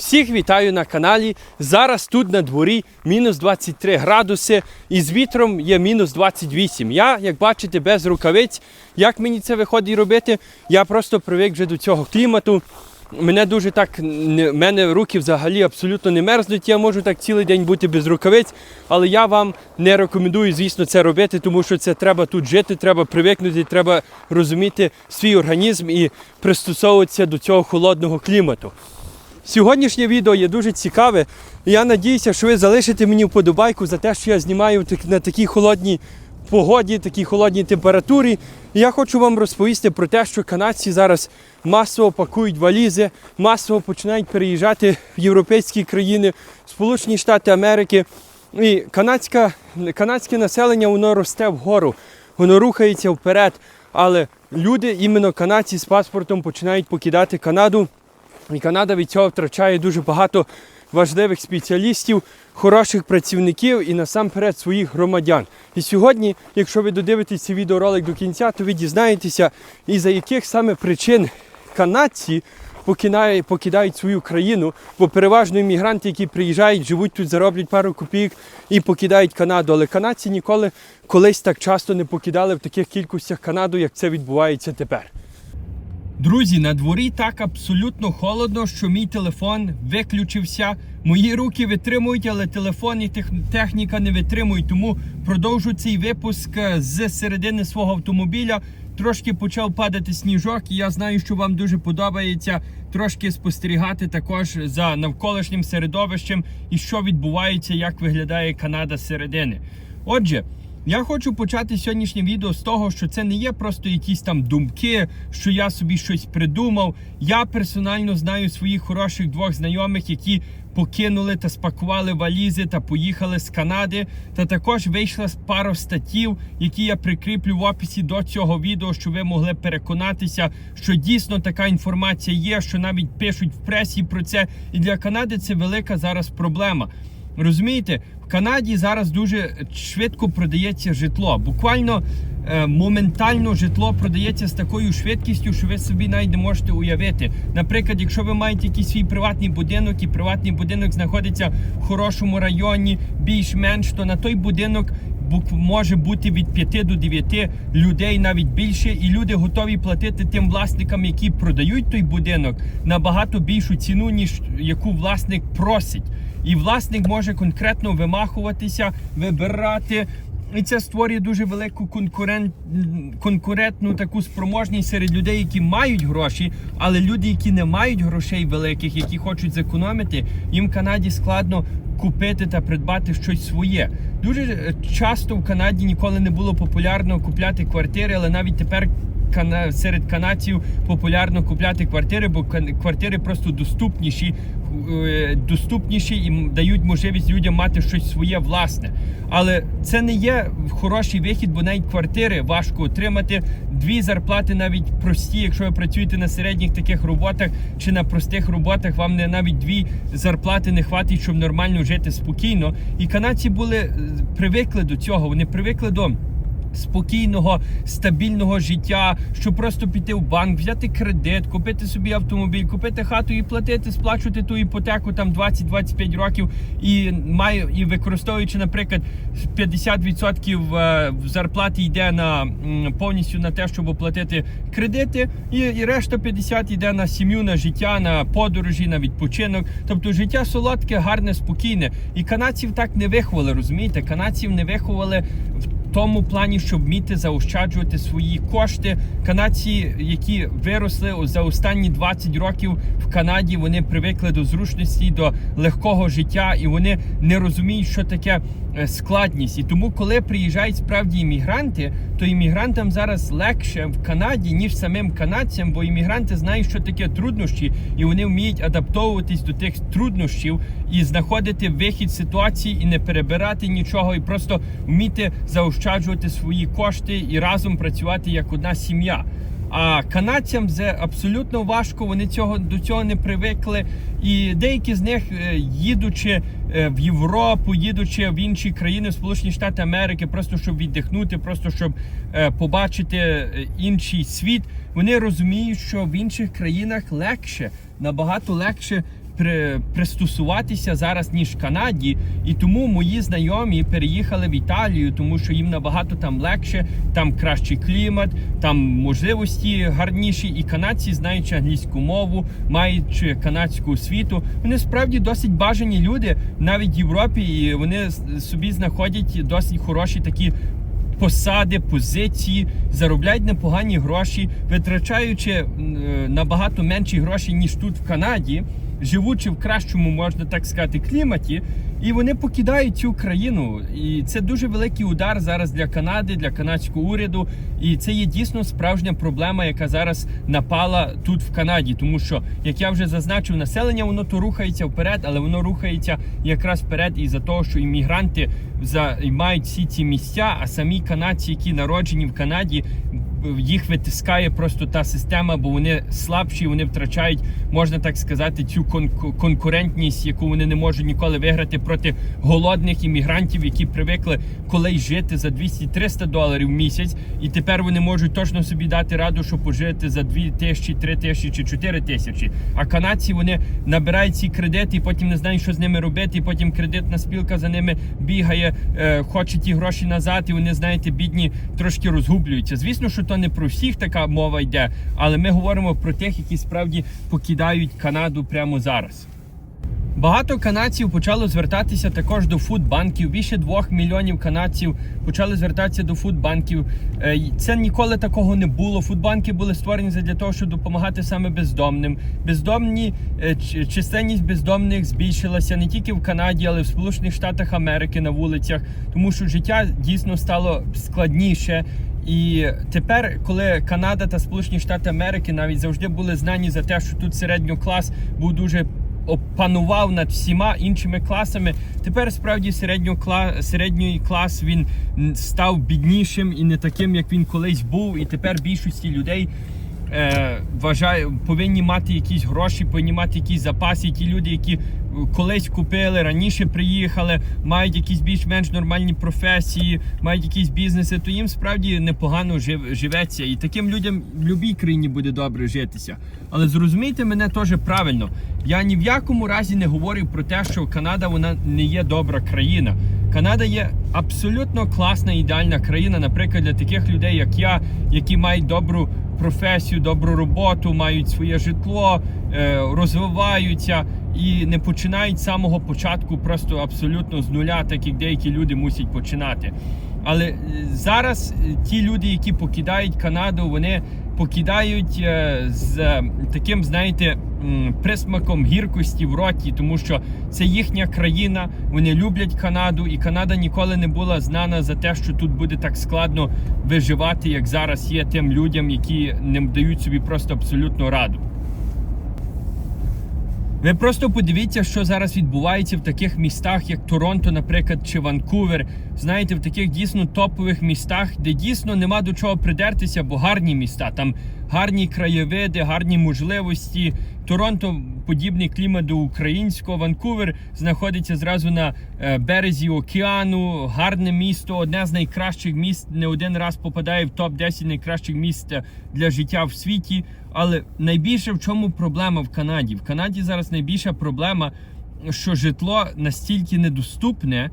Всіх вітаю на каналі. Зараз тут на дворі мінус 23 градуси і з вітром є мінус 28. Я, як бачите, без рукавиць. Як мені це виходить робити? Я просто привик вже до цього клімату. Мене дуже так, мене руки взагалі абсолютно не мерзнуть. Я можу так цілий день бути без рукавиць, але я вам не рекомендую, звісно, це робити, тому що це треба тут жити, треба привикнути, треба розуміти свій організм і пристосовуватися до цього холодного клімату. Сьогоднішнє відео є дуже цікаве. Я надіюся, що ви залишите мені вподобайку за те, що я знімаю на такій холодній погоді, такій холодній температурі. Я хочу вам розповісти про те, що канадці зараз масово пакують валізи, масово починають переїжджати в європейські країни, Сполучені Штати Америки. І канадська, канадське населення воно росте вгору, воно рухається вперед. Але люди, іменно канадці з паспортом, починають покидати Канаду. І Канада від цього втрачає дуже багато важливих спеціалістів, хороших працівників і насамперед своїх громадян. І сьогодні, якщо ви додивитесь цей відеоролик до кінця, то ви дізнаєтеся, із за яких саме причин канадці покидають свою країну, бо переважно іммігранти, які приїжджають, живуть тут, зароблять пару копійок і покидають Канаду. Але канадці ніколи колись так часто не покидали в таких кількостях Канаду, як це відбувається тепер. Друзі, на дворі так абсолютно холодно, що мій телефон виключився. Мої руки витримують, але телефон і техніка не витримують. Тому продовжу цей випуск е, з середини свого автомобіля. Трошки почав падати сніжок, і я знаю, що вам дуже подобається трошки спостерігати також за навколишнім середовищем і що відбувається, як виглядає Канада з середини. Отже. Я хочу почати сьогоднішнє відео з того, що це не є просто якісь там думки, що я собі щось придумав. Я персонально знаю своїх хороших двох знайомих, які покинули та спакували валізи та поїхали з Канади. Та також вийшла пара статтів, які я прикріплю в описі до цього відео, щоб ви могли переконатися, що дійсно така інформація є, що навіть пишуть в пресі про це. І для Канади це велика зараз проблема. Розумієте, в Канаді зараз дуже швидко продається житло. Буквально е, моментально житло продається з такою швидкістю, що ви собі навіть не можете уявити. Наприклад, якщо ви маєте якийсь свій приватний будинок, і приватний будинок знаходиться в хорошому районі, більш-менш, то на той будинок може бути від 5 до 9 людей, навіть більше, і люди готові платити тим власникам, які продають той будинок, набагато більшу ціну, ніж яку власник просить. І власник може конкретно вимахуватися, вибирати. І це створює дуже велику конкурент, конкурентну таку спроможність серед людей, які мають гроші, але люди, які не мають грошей великих, які хочуть зекономити, їм в Канаді складно купити та придбати щось своє. Дуже е, часто в Канаді ніколи не було популярно купляти квартири, але навіть тепер серед канадців популярно купляти квартири, бо квартири просто доступніші, доступніші і дають можливість людям мати щось своє власне. Але це не є хороший вихід, бо навіть квартири важко отримати. Дві зарплати навіть прості, якщо ви працюєте на середніх таких роботах чи на простих роботах, вам не навіть дві зарплати не хватить, щоб нормально жити спокійно. І канадці були е, привикли до цього. Вони привикли до спокійного, стабільного життя, щоб просто піти в банк, взяти кредит, купити собі автомобіль, купити хату і платити, сплачувати ту іпотеку там 20-25 років і маю і використовуючи, наприклад, 50% е, в зарплаті йде на повністю на те, щоб оплатити кредити, і, і решта 50 йде на сім'ю, на життя, на подорожі, на відпочинок. Тобто життя солодке, гарне, спокійне. І канадців так не виховали, розумієте? Канадців не виховали в тому плані, щоб вміти заощаджувати свої кошти. Канадці, які виросли за останні 20 років в Канаді, вони привикли до зручності, до легкого життя, і вони не розуміють, що таке складність. І тому, коли приїжджають справді іммігранти, то іммігрантам зараз легше в Канаді, ніж самим канадцям, бо іммігранти знають, що таке труднощі, і вони вміють адаптовуватись до тих труднощів і знаходити вихід ситуації і не перебирати нічого, і просто вміти заощаджувати свої кошти і разом працювати як одна сім'я. А канадцям це абсолютно важко. Вони цього до цього не привикли. І деякі з них, е, їдучи е, в Європу, їдучи в інші країни, в Сполучені Штати Америки, просто щоб віддихнути, просто щоб е, побачити інший світ, вони розуміють, що в інших країнах легше, набагато легше при, пристосуватися зараз ніж в Канаді, і тому мої знайомі переїхали в Італію, тому що їм набагато там легше, там кращий клімат, там можливості гарніші. І канадці, знаючи англійську мову, маючи канадську освіту, вони справді досить бажані люди навіть в Європі, і вони собі знаходять досить хороші такі посади, позиції, заробляють непогані гроші, витрачаючи е, набагато менші гроші, ніж тут в Канаді, живучи в кращому, можна так сказати, кліматі. І вони покидають цю країну. І це дуже великий удар зараз для Канади, для канадського уряду. І це є дійсно справжня проблема, яка зараз напала тут в Канаді. Тому що, як я вже зазначив, населення воно то рухається вперед, але воно рухається якраз вперед із-за того, що іммігранти займають всі ці місця, а самі канадці, які народжені в Канаді, їх витискає просто та система, бо вони слабші, вони втрачають, можна так сказати, цю кон- конкурентність, яку вони не можуть ніколи виграти проти голодних іммігрантів, які привикли колись жити за 200-300 доларів в місяць, і тепер вони можуть точно собі дати раду, що пожити за 2 тисячі, 3 тисячі чи 4 тисячі. А канадці вони набирають ці кредити, і потім не знають, що з ними робити. І потім кредитна спілка за ними бігає, е, хоче ті гроші назад, і вони, знаєте, бідні трошки розгублюються. Звісно, що то не про всіх така мова йде, але ми говоримо про тих, які справді покидають Канаду прямо зараз. Багато канадців почало звертатися також до фудбанків. Більше двох мільйонів канадців почали звертатися до фудбанків. Е, Це ніколи такого не було. Фудбанки були створені для того, щоб допомагати саме бездомним. Бездомні е, численність бездомних збільшилася не тільки в Канаді, але й в Сполучених Штатах Америки на вулицях, тому що життя дійсно стало складніше. І тепер, коли Канада та Сполучені Штати Америки навіть завжди були знані за те, що тут середній клас був дуже опанував над всіма іншими класами. Тепер справді середньо кла... середній клас він став біднішим і не таким, як він колись був. І тепер більшості людей е, вважаю, повинні мати якісь гроші, повинні мати якісь запаси. Ті люди, які колись купили, раніше приїхали, мають якісь більш-менш нормальні професії, мають якісь бізнеси, то їм справді непогано жив, живеться. І таким людям в будь-якій країні буде добре житися. Але зрозумійте мене теж правильно. Я ні в якому разі не говорю про те, що Канада вона не є добра країна. Канада є абсолютно класна ідеальна країна, наприклад, для таких людей, як я, які мають добру професію, добру роботу, мають своє житло, е, розвиваються і не починають з самого початку просто абсолютно з нуля, так як деякі люди мусять починати. Але е, зараз е, ті люди, які покидають Канаду, вони покидають е, з е, таким, знаєте, присмаком гіркості в роті, тому що це їхня країна, вони люблять Канаду, і Канада ніколи не була знана за те, що тут буде так складно виживати, як зараз є тим людям, які не дають собі просто абсолютно раду. Ви просто подивіться, що зараз відбувається в таких містах, як Торонто, наприклад, чи Ванкувер. Знаєте, в таких дійсно топових містах, де дійсно нема до чого придертися, бо гарні міста. Там гарні краєвиди, гарні можливості. Торонто подібний клімат до українського. Ванкувер знаходиться зразу на е, березі океану. Гарне місто, одне з найкращих міст. Не один раз попадає в топ 10 найкращих міст е, для життя в світі. Але найбільше в чому проблема в Канаді? В Канаді зараз найбільша проблема, що житло настільки недоступне,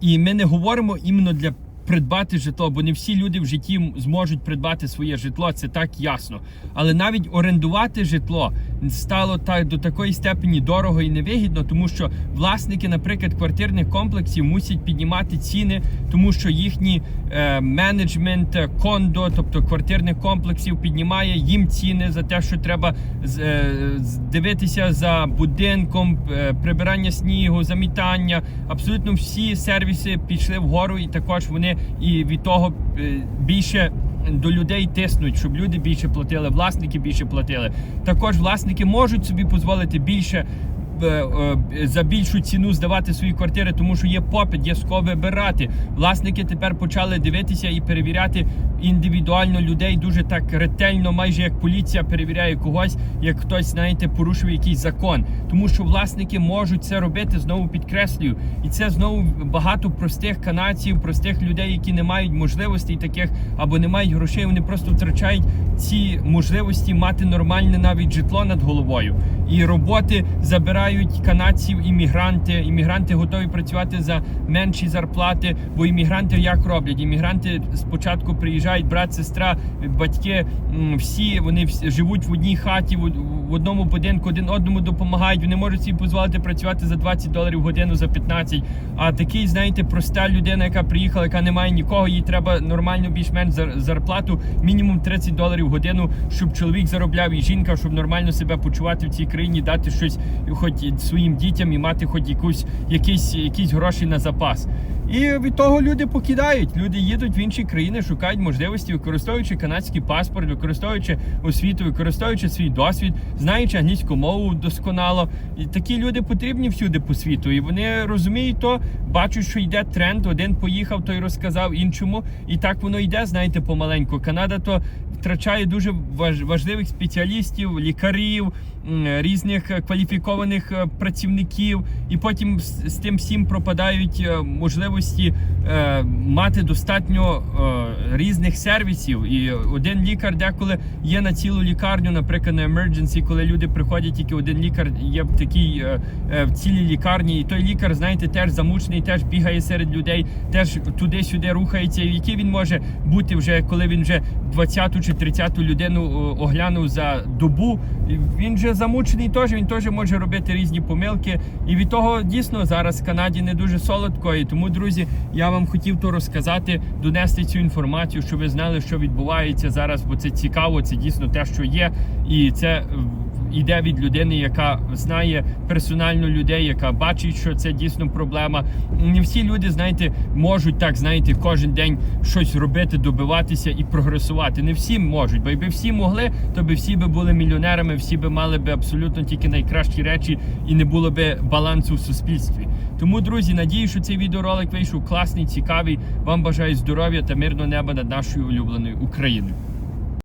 і ми не говоримо іменно для придбати житло, бо не всі люди в житті зможуть придбати своє житло, це так ясно. Але навіть орендувати житло стало так до такої степені дорого і невигідно, тому що власники, наприклад, квартирних комплексів мусять піднімати ціни, тому що їхній е, менеджмент е, кондо, тобто квартирних комплексів, піднімає їм ціни за те, що треба е, дивитися за будинком, е, прибирання снігу, замітання. Абсолютно всі сервіси пішли вгору, і також вони і від того е, більше. До людей тиснуть, щоб люди більше платили, власники більше платили. Також власники можуть собі дозволити більше за більшу ціну здавати свої квартири, тому що є попит, є з кого вибирати. Власники тепер почали дивитися і перевіряти індивідуально людей дуже так ретельно, майже як поліція перевіряє когось, як хтось, знаєте, порушив якийсь закон. Тому що власники можуть це робити знову підкреслюю. І це знову багато простих канадців, простих людей, які не мають можливостей таких або не мають грошей. Вони просто втрачають ці можливості мати нормальне навіть житло над головою. І роботи забирають. Покидають канадців іммігранти. Іммігранти готові працювати за менші зарплати, бо іммігранти як роблять? Іммігранти спочатку приїжджають брат, сестра, батьки, всі вони живуть в одній хаті, в, одному будинку, один одному допомагають. Вони можуть собі дозволити працювати за 20 доларів годину, за 15. А такий, знаєте, проста людина, яка приїхала, яка не має нікого, їй треба нормальну більш-менш зар- зарплату, мінімум 30 доларів годину, щоб чоловік заробляв і жінка, щоб нормально себе почувати в цій країні, дати щось хоч своїм дітям і мати хоч якусь якісь, якісь гроші на запас. І від того люди покидають. Люди їдуть в інші країни, шукають можливості, використовуючи канадський паспорт, використовуючи освіту, використовуючи свій досвід, знаючи англійську мову досконало. І такі люди потрібні всюди по світу. І вони розуміють то, бачать, що йде тренд. Один поїхав, той розказав іншому. І так воно йде, знаєте, помаленьку. Канада то втрачає дуже важ- важливих спеціалістів, лікарів, різних кваліфікованих е, працівників, і потім з, тим всім пропадають е, можливості е, мати достатньо е, різних сервісів. І один лікар деколи є на цілу лікарню, наприклад, на emergency, коли люди приходять, тільки один лікар є в такій е, е, в цілій лікарні, і той лікар, знаєте, теж замучений, теж бігає серед людей, теж туди-сюди рухається. І який він може бути вже, коли він вже 20 чи 30 людину оглянув за добу. Він вже замучений теж, він теж може робити різні помилки. І від того дійсно зараз в Канаді не дуже солодко. І тому, друзі, я вам хотів то розказати, донести цю інформацію, щоб ви знали, що відбувається зараз, бо це цікаво, це дійсно те, що є, і це. Е, Іде від людини, яка знає персонально людей, яка бачить, що це дійсно проблема. Не всі люди, знаєте, можуть так, знаєте, кожен день щось робити, добиватися і прогресувати. Не всі можуть, бо якби всі могли, то би всі би були мільйонерами, всі би мали би абсолютно тільки найкращі речі і не було би балансу в суспільстві. Тому, друзі, надію, що цей відеоролик вийшов класний, цікавий. Вам бажаю здоров'я та мирного неба над нашою улюбленою Україною.